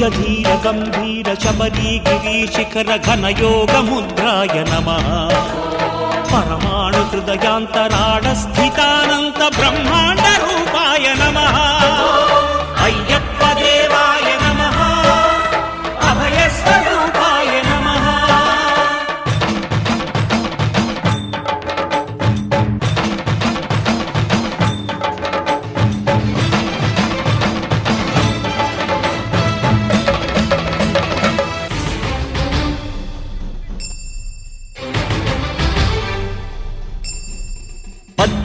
నిజ గంభీర శబరీ గిరీశిఖర శిఖర ముద్రాయ నమ. పరమాణు హృదయాంతరాడస్థ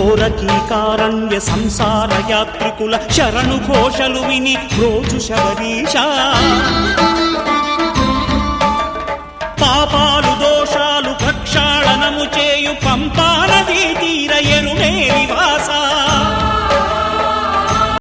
ఘోరకీకారణ్య సంసార యాత్రికుల శరణు ఘోషలు విని రోజు శబరీష. పాపాలు దోషాలు ప్రక్షాళనము చేయు పంప